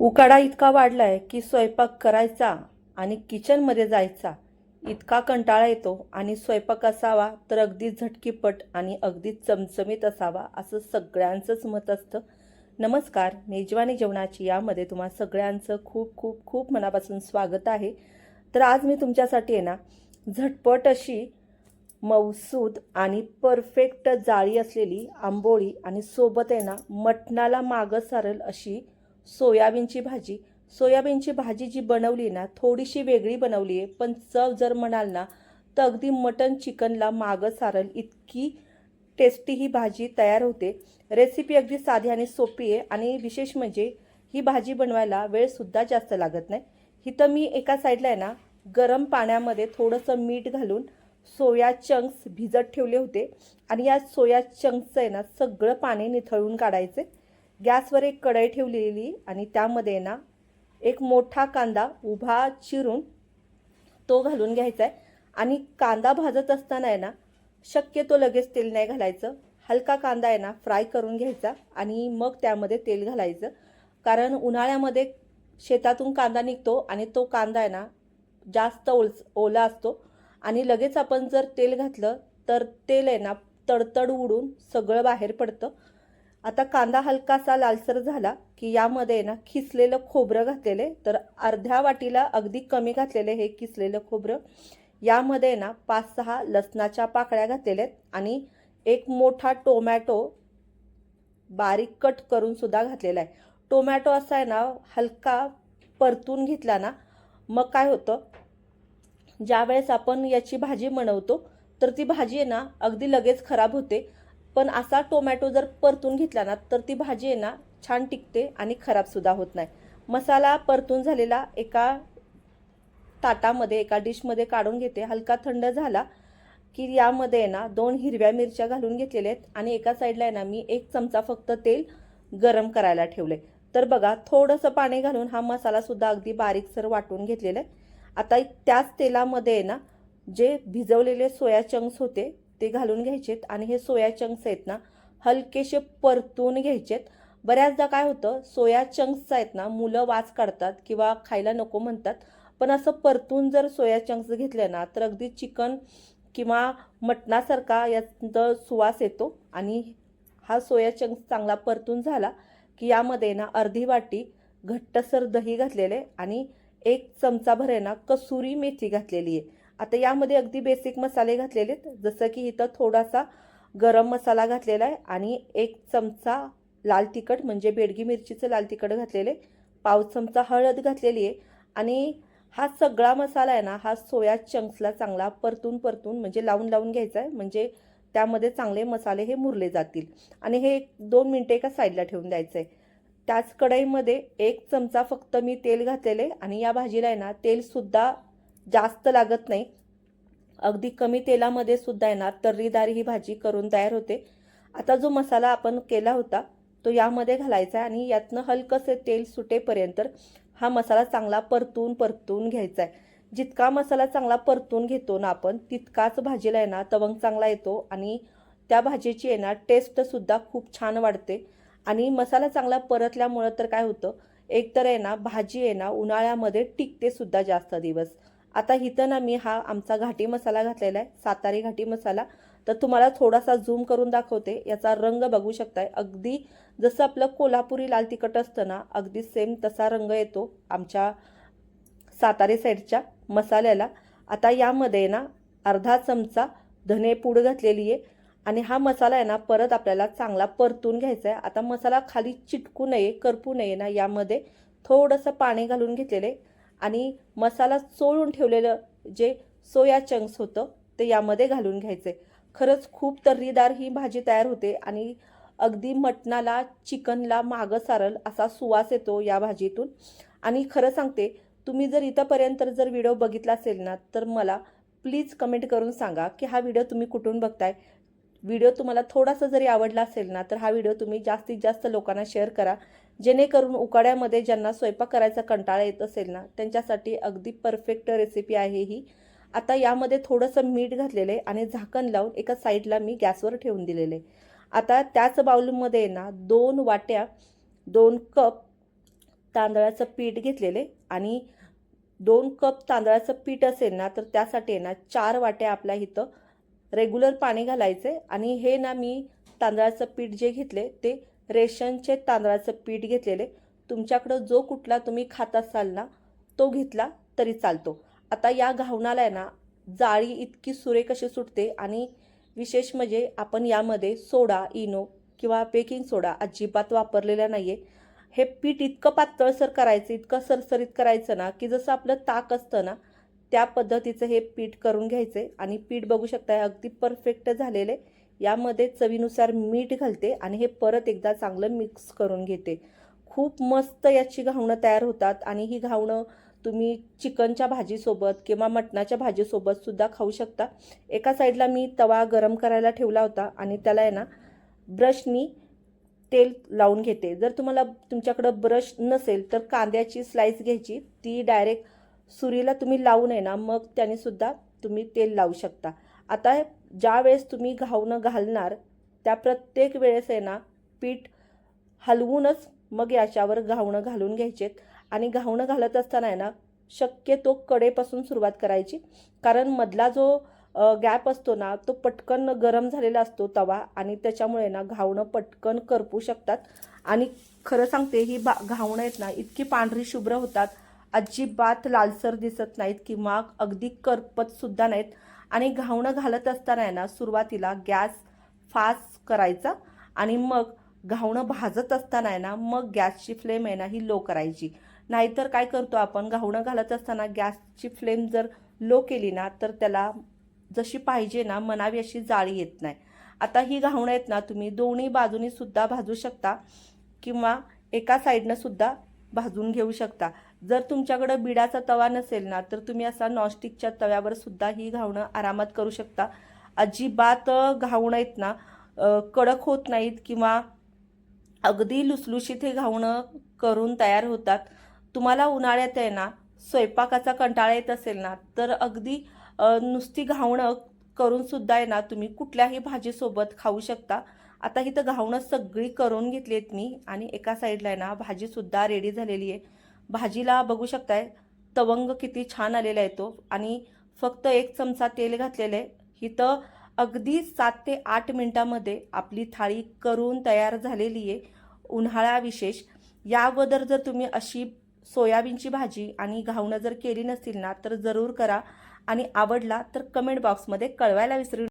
उकाडा इतका वाढलाय की स्वयंपाक करायचा आणि किचनमध्ये जायचा इतका कंटाळा येतो आणि स्वयंपाक असावा तर अगदी झटकीपट आणि अगदी चमचमीत असावा असं सगळ्यांचंच मत असतं. नमस्कार मेजवानी जेवणाची यामध्ये तुम्हा सगळ्यांचं खूप खूप खूप मनापासून स्वागत आहे. तर आज मी तुमच्यासाठी आहे ना झटपट अशी मौसूद आणि परफेक्ट जाळी असलेली आंबोळी आणि सोबत आहे ना मटणाला मागं सारेल अशी सोयाबीनची भाजी. सोयाबीनची भाजी जी बनवली ना थोडीशी वेगळी बनवली आहे. पण चव जर म्हणाल ना तर अगदी मटन चिकनला मागं सारल इतकी टेस्टी ही भाजी तयार होते. रेसिपी अगदी साधी आणि सोपी आहे. आणि विशेष म्हणजे ही भाजी बनवायला वेळसुद्धा जास्त लागत नाही. इथं मी एका साईडला आहे ना गरम पाण्यामध्ये थोडंसं मीठ घालून सोया चंक्स भिजत ठेवले होते. आणि या सोया चंक्सचं आहे ना सगळं पाणी निथळून काढायचे. गॅसवर एक कढई ठेवलेली आणि त्यामध्ये ना एक मोठा कांदा उभा चिरून तो घालून घ्यायचा आहे आणि कांदा भाजत असताना आहे ना शक्यतो लगेच तेल नाही घालायचं. हलका कांदा आहे ना फ्राय करून घ्यायचा आणि मग त्यामध्ये तेल घालायचं. कारण उन्हाळ्यामध्ये शेतातून कांदा निघतो आणि तो कांदा आहे ना जास्त ओल ओला असतो. आणि लगेच आपण जर तेल घातलं तर तेल आहे ना तडतड उडून सगळं बाहेर पडतं. आता कांदा हलकासा लालसर झाला की यामध्ये ना खिसलेलं खोबरं घातलेले तर अर्ध्या वाटीला अगदी कमी घातलेले हे किसलेलं खोबरं. यामध्ये ना पाच सहा लसणाच्या पाकळ्या घातलेल्या आहेत आणि एक मोठा टोमॅटो बारीक कट करून सुद्धा घातलेला आहे. टोमॅटो असा आहे ना हलका परतून घेतला ना मग काय होतं? ज्यावेळेस आपण याची भाजी बनवतो तर ती भाजी आहे ना अगदी लगेच खराब होते. पण असा टोमॅटो जर परतून घेतला ना तर ती भाजी आहे ना छान टिकते आणि खराबसुद्धा होत नाही. मसाला परतून झालेला एका ताटामध्ये एका डिशमध्ये काढून घेते. हलका थंड झाला की यामध्ये आहे ना दोन हिरव्या मिरच्या घालून घेतलेल्या आहेत आणि एका साईडला आहे ना मी एक चमचा फक्त तेल गरम करायला ठेवले तर बघा थोडंसं पाणी घालून हा मसालासुद्धा अगदी बारीकसर वाटून घेतलेला आहे. आता त्याच तेलामध्ये आहे ना जे भिजवलेले सोया चंक्स होते ते घालून घ्यायचेत आणि हे सोया चंक्स आहेत ना हलकेसे परतून घ्यायचेत. बऱ्याचदा काय होतं सोया चंक्स आहेत ना मुलं वास काढतात किंवा खायला नको म्हणतात. पण असं परतून जर सोया चंक्स घेतले ना तर अगदी चिकन किंवा मटणासारखा यात सुवास येतो. आणि हा सोया चंक्स चांगला परतून झाला की यामध्ये ना अर्धी वाटी घट्टसर दही घातलेले आणि एक चमचाभर आहे ना कसुरी मेथी घातलेली आहे. आता यामध्ये अगदी बेसिक मसाले घातलेले आहेत जसं की इथं थोडासा गरम मसाला घातलेला आहे आणि एक चमचा लाल तिखट म्हणजे बेडगी मिरचीचं लाल तिखट घातलेले पाव चमचा हळद घातलेली आहे. आणि हा सगळा मसाला आहे ना हा सोया चंक्सला चांगला परतून परतून म्हणजे लावून लावून घ्यायचा आहे. म्हणजे त्यामध्ये चांगले मसाले हे मुरले जातील. आणि हे एक दोन मिनटं एका साईडला ठेवून द्यायचं आहे. त्याच कढईमध्ये एक चमचा फक्त मी तेल घातलेले आणि या भाजीला आहे ना तेलसुद्धा जास्त लागत नाही. अगदी कमी तेलामध्ये सुद्धा आहे ना तर्रीदार ही भाजी करून तयार होते. आता जो मसाला आपण केला होता तो यामध्ये घालायचा आहे आणि यातनं हलकंसे तेल सुटेपर्यंत हा मसाला चांगला परतून परतून घ्यायचा आहे. जितका मसाला चांगला परतून घेतो ना आपण तितकाच भाजीला आहे ना तवंग चांगला येतो आणि त्या भाजीची आहे ना टेस्टसुद्धा खूप छान वाढते. आणि मसाला चांगला परतल्यामुळं तर काय होतं एकतर आहे ना भाजी आहे ना उन्हाळ्यामध्ये टिकते सुद्धा जास्त दिवस. आता इथं ना मी हा आमचा घाटी मसाला घातलेला आहे सातारी घाटी मसाला. तर तुम्हाला थोडासा झूम करून दाखवते याचा रंग बघू शकताय. अगदी जसं आपलं कोल्हापुरी लाल तिखट असतं ना अगदी सेम तसा रंग येतो आमच्या सातारी साईडच्या मसाल्याला. आता यामध्ये ना अर्धा चमचा धनेपूड घातलेली आहे आणि हा मसाला आहे ना परत आपल्याला चांगला परतून घ्यायचा आहे. आता मसाला खाली चिटकू नये करपू नये ना यामध्ये थोडंसं पाणी घालून घेतलेले आणि मसाला चोळून ठेवलेलं जे सोया चंक्स होतं ते यामध्ये घालून घ्यायचे. खरंच खूप तर्रीदार ही भाजी तयार होते आणि अगदी मटणाला चिकनला मागं सारल असा सुवास येतो या भाजीतून. आणि खरं सांगते तुम्ही जर इथंपर्यंत जर व्हिडिओ बघितला असेल ना तर मला प्लीज कमेंट करून सांगा की हा व्हिडिओ तुम्ही कुठून बघताय? व्हिडिओ तुम्हाला थोडासा जरी आवडला असेल ना तर हा व्हिडिओ तुम्ही जास्तीत जास्त लोकांना शेअर करा. जेणेकरून उकाड्यामध्ये ज्यांना स्वयंपाक करायचा कंटाळा येत असेल ना त्यांच्यासाठी अगदी परफेक्ट रेसिपी आहे ही. आता यामध्ये थोडंसं मीठ घातलेलं आहे आणि झाकण लावून एका साईडला मी गॅसवर ठेवून दिलेलं आहे. आता त्याच बाउलमध्ये ना दोन वाट्या दोन कप तांदळाचं पीठ घेतलेले आणि दोन कप तांदळाचं पीठ असेल ना तर त्यासाठी आहे ना चार वाट्या आपल्या इथं रेग्युलर पाणी घालायचे आणि हे ना मी तांदळाचं पीठ जे घेतले ते रेशनचे तांदळाचं पीठ घेतलेले. तुमच्याकडं जो कुठला तुम्ही खात असाल ना तो घेतला तरी चालतो. आता या घावणाला आहे ना जाळी इतकी सुरे कशी सुटते आणि विशेष म्हणजे आपण यामध्ये सोडा इनो किंवा बेकिंग सोडा अजिबात वापरलेला नाही आहे हे पीठ इतकं पातळसर करायचं इतकं सरसरीत करायचं ना की जसं आपलं ताक असतं ना त्या पद्धतीचं हे पीठ करून घ्यायचे आणि पीठ बघू शकता अगदी परफेक्ट झालेले. यामध्ये चवीनुसार मीठ घालते आणि हे परत एकदा चांगलं मिक्स करून घेते. खूप मस्त याची घावणं तयार होतात आणि ही घावणं तुम्ही चिकनच्या भाजीसोबत किंवा मटणाच्या भाजीसोबत सुद्धा खाऊ शकता. एका साईडला मी तवा गरम करायला ठेवला होता आणि त्याला आहे ना ब्रशनी तेल लावून घेते. जर तुम्हाला तुमच्याकडं ब्रश नसेल तर कांद्याची स्लाईस घ्यायची. ती डायरेक्ट सुरीला तुम्ही लावून आहे ना मग त्याने सुद्धा तुम्ही तेल लावू शकता. आता ज्या वेळेस तुम्ही घावणं घालणार त्या प्रत्येक वेळेस आहे ना पीठ हलवूनच मग याच्यावर घावणं घालून घ्यायचेत आणि घावणं घालत असताना आहे ना शक्यतो कडेपासून सुरुवात करायची. कारण मधला जो गॅप असतो ना तो पटकन गरम झालेला असतो तवा. आणि त्याच्यामुळे ना घावणं पटकन करपू शकतात. आणि खरं सांगते ही बा घावणं आहेत ना इतकी पांढरी शुभ्र होतात. अजिबात लालसर दिसत नाहीत किंवा अगदी करपतसुद्धा नाहीत. आणि घावणं घालत असताना आहे ना सुरुवातीला गॅस फास्ट करायचा आणि मग घावणं भाजत असताना आहे ना मग गॅसची फ्लेम आहे ना ही लो करायची. नाहीतर काय करतो आपण? घावणं घालत असताना गॅसची फ्लेम जर लो केली ना तर त्याला जशी पाहिजे ना मनावी अशी जाळी येत नाही. आता ही घावणं आहेत ना तुम्ही दोन्ही बाजूनी सुद्धा भाजू शकता किंवा एका साईडनं सुद्धा भाजून घेऊ शकता. जर तुमच्याकडं बिडाचा तवा नसेल ना तर तुम्ही असा नॉनस्टिकच्या तव्यावर सुद्धा ही घावणं आरामात करू शकता. अजिबात घावणं आहेत ना. कडक होत नाहीत किंवा अगदी लुसलुशीत हे घावणं करून तयार होतात. तुम्हाला उन्हाळ्यात आहे ना स्वयंपाकाचा कंटाळा येत असेल ना तर अगदी नुसती घावणं करून सुद्धा आहे ना तुम्ही कुठल्याही भाजीसोबत खाऊ शकता. आता ही तर घावणं सगळी करून घेतली आहेत मी आणि एका साईडला आहे ना भाजीसुद्धा रेडी झालेली आहे. भाजीला बघू शकताय तवंग किती छान आलेला आहे तो. आणि फक्त एक चमचा तेल घातलेलं आहे. इथं अगदी सात ते आठ मिनटामध्ये आपली थाळी करून तयार झालेली आहे. उन्हाळा विशेष. या अगोदर जर तुम्ही अशी सोयाबीनची भाजी आणि घावणं जर केली नसतील ना तर जरूर करा. आणि आवडला तर कमेंट बॉक्समध्ये कळवायला विसरू